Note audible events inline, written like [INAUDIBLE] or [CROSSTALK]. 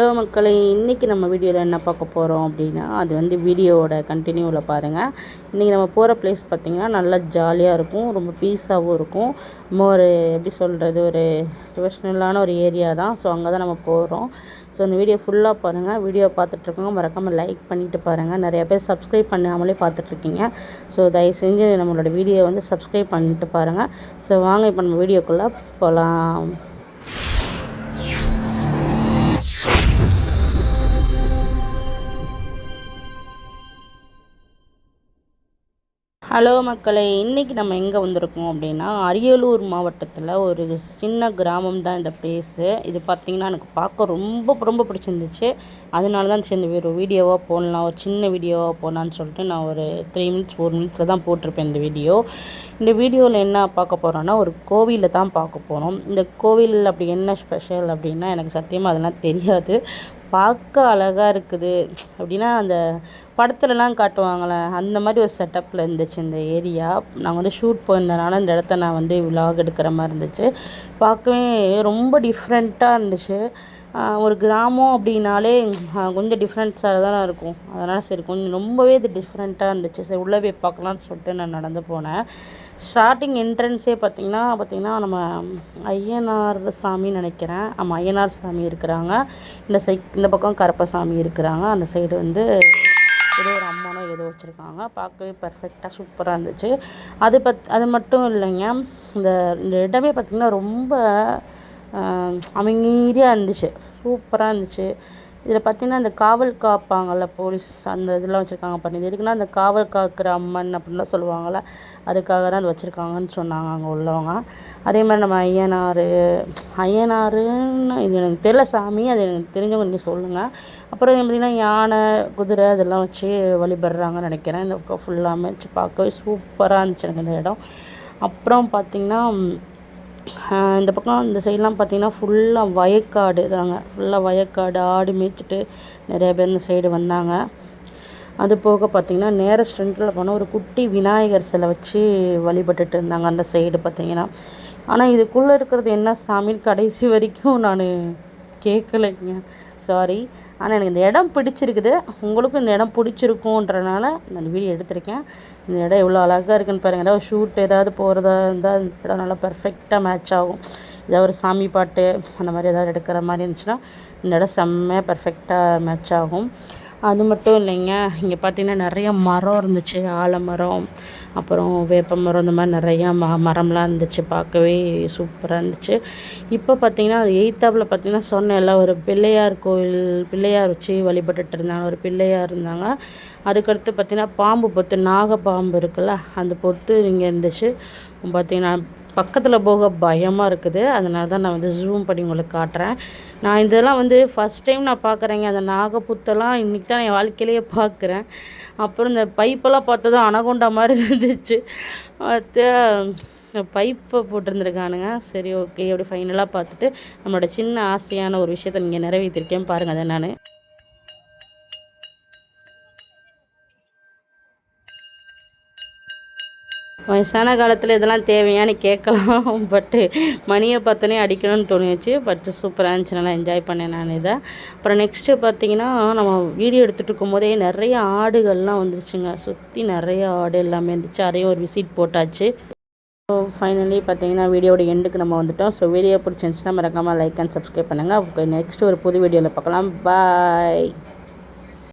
Hello மக்களை இன்றைக்கி நம்ம வீடியோவில் என்ன பார்க்க போகிறோம் அப்படின்னா அது வந்து வீடியோவோட கண்டினியூவில் பாருங்கள் இன்றைக்கி நம்ம போகிற பிளேஸ் பார்த்திங்கன்னா நல்லா ஜாலியாக இருக்கும் ரொம்ப பீஸாகவும் இருக்கும். நம்ம ஒரு எப்படி சொல்கிறது ஒரு ப்ரொஃபஷ்னலான ஒரு ஏரியா தான். ஸோ அங்கே தான் நம்ம போகிறோம் ஸோ அந்த வீடியோ ஃபுல்லாக பாருங்கள் வீடியோ பார்த்துட்ருக்கோங்க மறக்காமல் லைக் பண்ணிவிட்டு பாருங்கள் நிறைய பேர் சப்ஸ்கிரைப் பண்ணாமலே பார்த்துட்ருக்கீங்க ஸோ தயவு செஞ்சு நம்மளோட வீடியோ வந்து சப்ஸ்கிரைப் பண்ணிட்டு பாருங்கள் ஸோ வாங்க இப்போ நம்ம வீடியோக்குள்ளே போகலாம் ஹலோ மக்களே இன்றைக்கி நம்ம எங்கே வந்திருக்கோம் அப்படின்னா அரியலூர் மாவட்டத்தில் ஒரு சின்ன கிராமம் தான் இந்த ப்ளேஸு இது பார்த்திங்கன்னா எனக்கு பார்க்க ரொம்ப ரொம்ப பிடிச்சிருந்துச்சு. அதனால தான் சரி ஒரு வீடியோவாக போடலாம் ஒரு சின்ன வீடியோவாக போடலான்னு சொல்லிட்டு நான் ஒரு த்ரீ மினிட்ஸ் ஃபோர் மினிட்ஸில் தான் போட்டிருப்பேன் இந்த வீடியோ. இந்த வீடியோவில் என்ன பார்க்க போகிறோன்னா ஒரு கோவிலில் தான் பார்க்க போகிறோம் இந்த கோவில் அப்படி என்ன ஸ்பெஷல் அப்படின்னா எனக்கு சத்தியமாக அதெல்லாம் தெரியாது. பார்க்க அழகாக இருக்குது. அப்படின்னா அந்த படத்துலலாம் காட்டுவாங்கள்ல அந்த மாதிரி ஒரு செட்டப்பில் இருந்துச்சு இந்த ஏரியா. நாங்கள் வந்து ஷூட் போயிருந்தனால இந்த இடத்த நான் வந்து விலாக் எடுக்கிற மாதிரி இருந்துச்சு. பார்க்கவே ரொம்ப டிஃப்ரெண்ட்டாக இருந்துச்சு. ஒரு கிராமம் அப்படின்னாலே கொஞ்சம் டிஃப்ரெண்ட்ஸாக தான் இருக்கும். அதனால் சரி கொஞ்சம் ரொம்பவே இது டிஃப்ரெண்ட்டாக இருந்துச்சு. சரி உள்ளே போய் பார்க்கலான்னு சொல்லிட்டு நான் நடந்து போனேன். ஸ்டார்டிங் என்ட்ரன்ஸே பார்த்திங்கன்னா பார்த்திங்கன்னா நம்ம ஐயனார் சாமின்னு நினைக்கிறேன். ஆமாம் ஐயனார் சாமி இருக்கிறாங்க. இந்த சைட் இந்த பக்கம் கருப்பசாமி இருக்கிறாங்க. அந்த சைடு வந்து ஏதோ ஒரு அம்மனோ ஏதோ வச்சுருக்காங்க. பார்க்கவே பர்ஃபெக்டாக சூப்பராக இருந்துச்சு. அது பத் அது மட்டும் இல்லைங்க. இந்த இந்த இடமே பார்த்திங்கன்னா ரொம்ப அமைதியாக இருந்துச்சு. சூப்பராக இருந்துச்சு. இதில் பார்த்தீங்கன்னா இந்த காவல் காப்பாங்கள்ல போலீஸ் அந்த இதெல்லாம் வச்சுருக்காங்க பாருங்க. எதுக்குன்னா அந்த காவல் காக்கிற அம்மன் அப்படின்லாம் சொல்லுவாங்கள்ல அதுக்காக தான் அது வச்சுருக்காங்கன்னு சொன்னாங்க அங்கே உள்ளவங்க. அதே மாதிரி நம்ம ஐயனார் ஐயனாருன்னு இது எனக்கு தெரியல சாமி அது எனக்கு தெரிஞ்சவங்க நீங்கள் சொல்லுங்கள் அப்புறம் பார்த்திங்கன்னா யானை குதிரை அதெல்லாம் வச்சு வழிபடுறாங்கன்னு நினைக்கிறேன். இந்த பக்கம் ஃபுல்லாமே வச்சு பார்க்கவே சூப்பராக இருந்துச்சு எனக்கு இந்த இடம். அப்புறம் பார்த்திங்கன்னா இந்த பக்கம் இந்த சைட்லாம் பார்த்திங்கன்னா ஃபுல்லாக வயக்காடு தாங்க. ஃபுல்லாக வயக்காடு ஆடு மேய்ச்சிட்டு நிறைய பேர் இந்த சைடு வந்தாங்க. அது போக பார்த்திங்கன்னா நேராக ஸ்ட்ரென்த்தில் போனால் ஒரு குட்டி விநாயகர் சிலை வச்சு வழிபட்டுட்டு இருந்தாங்க அந்த சைடு பார்த்திங்கன்னா. ஆனால் இதுக்குள்ளே இருக்கிறது என்ன சாமின்னு கடைசி வரைக்கும் நான் கேட்கலைங்க சாரி ஆனால் எனக்கு இந்த இடம் பிடிச்சிருக்குது. உங்களுக்கும் இந்த இடம் பிடிச்சிருக்குன்றனால நான் வீடியோ எடுத்திருக்கேன். இந்த இடம் எவ்வளோ அழகாக இருக்குன்னு பாருங்கள் ஏதாவது ஷூட் ஏதாவது போகிறதா இருந்தால் இந்த இடம் நல்லா பர்ஃபெக்டாக மேட்ச் ஆகும். ஏதாவது ஒரு சாமி பாட்டு அந்த மாதிரி ஏதாவது எடுக்கிற மாதிரி இருந்துச்சுன்னா இந்த இடம் செம்மையாக பர்ஃபெக்டாக மேட்ச் ஆகும். அது மட்டும் இல்லைங்க. இங்கே பார்த்தீங்கன்னா நிறைய மரம் இருந்துச்சு. ஆலமரம் அப்புறம் வேப்ப மரம் இந்த மாதிரி நிறையா ம மரம்லாம் இருந்துச்சு. பார்க்கவே சூப்பராக இருந்துச்சு. இப்போ பார்த்திங்கன்னா அது எயித்தாப்பில் பார்த்திங்கன்னா சொன்னேன்ல ஒரு பிள்ளையார் கோவில் பிள்ளையார் வச்சு வழிபட்டுட்டு இருந்தாங்க. ஒரு பிள்ளையார் இருந்தாங்க. அதுக்கடுத்து பார்த்திங்கன்னா பாம்பு பொத்து நாகப்பாம்பு இருக்குல்ல அந்த பொத்து இங்கே இருந்துச்சு. பார்த்திங்கன்னா பக்கத்தில் போக பயமாக இருக்குது. அதனால தான் நான் வந்து ஜூம் பண்ணி உங்களுக்கு காட்டுறேன். நான் இதெல்லாம் வந்து ஃபஸ்ட் டைம் நான் பார்க்குறேங்க அந்த நாகப்புத்தெல்லாம் இன்றைக்கி தான் என் வாழ்க்கையிலேயே பார்க்குறேன் அப்புறம் இந்த பைப்பெல்லாம் பார்த்ததும் அனகொண்டா மாதிரி இருந்துச்சு. பார்த்து பைப்பை போட்டிருந்துருக்கானுங்க. சரி ஓகே அப்படி ஃபைனலாக பார்த்துட்டு நம்மளோட சின்ன ஆசையான ஒரு விஷயத்த நீங்கள் நிறைவேற்றிருக்கேன் பாருங்கள் அதை நான். வயசான காலத்தில் இதெல்லாம் தேவையான்னு கேட்கலாம். [LAUGHS] பட்டு மணியை பார்த்தோன்னே அடிக்கணும்னு தோணிச்சு பட் சூப்பராக இருந்துச்சு. நல்லா என்ஜாய் பண்ணேன் நான் இதை. அப்புறம் நெக்ஸ்ட்டு பார்த்தீங்கன்னா நம்ம வீடியோ எடுத்துகிட்டு இருக்கும்போதே நிறைய ஆடுகள்லாம் வந்துருச்சுங்க. சுற்றி நிறைய ஆடு எல்லாமே இருந்துச்சு. அதையும் ஒரு விசிட் போட்டாச்சு. ஸோ ஃபைனலி பார்த்தீங்கன்னா வீடியோட எண்டுக்கு நம்ம வந்துட்டோம். ஸோ வீடியோ பிடிச்சிருந்துச்சுன்னா மறக்காமல் லைக் அண்ட் சப்ஸ்கிரைப் பண்ணுங்கள் நெக்ஸ்ட் ஒரு புது வீடியோவில் பார்க்கலாம். பாய்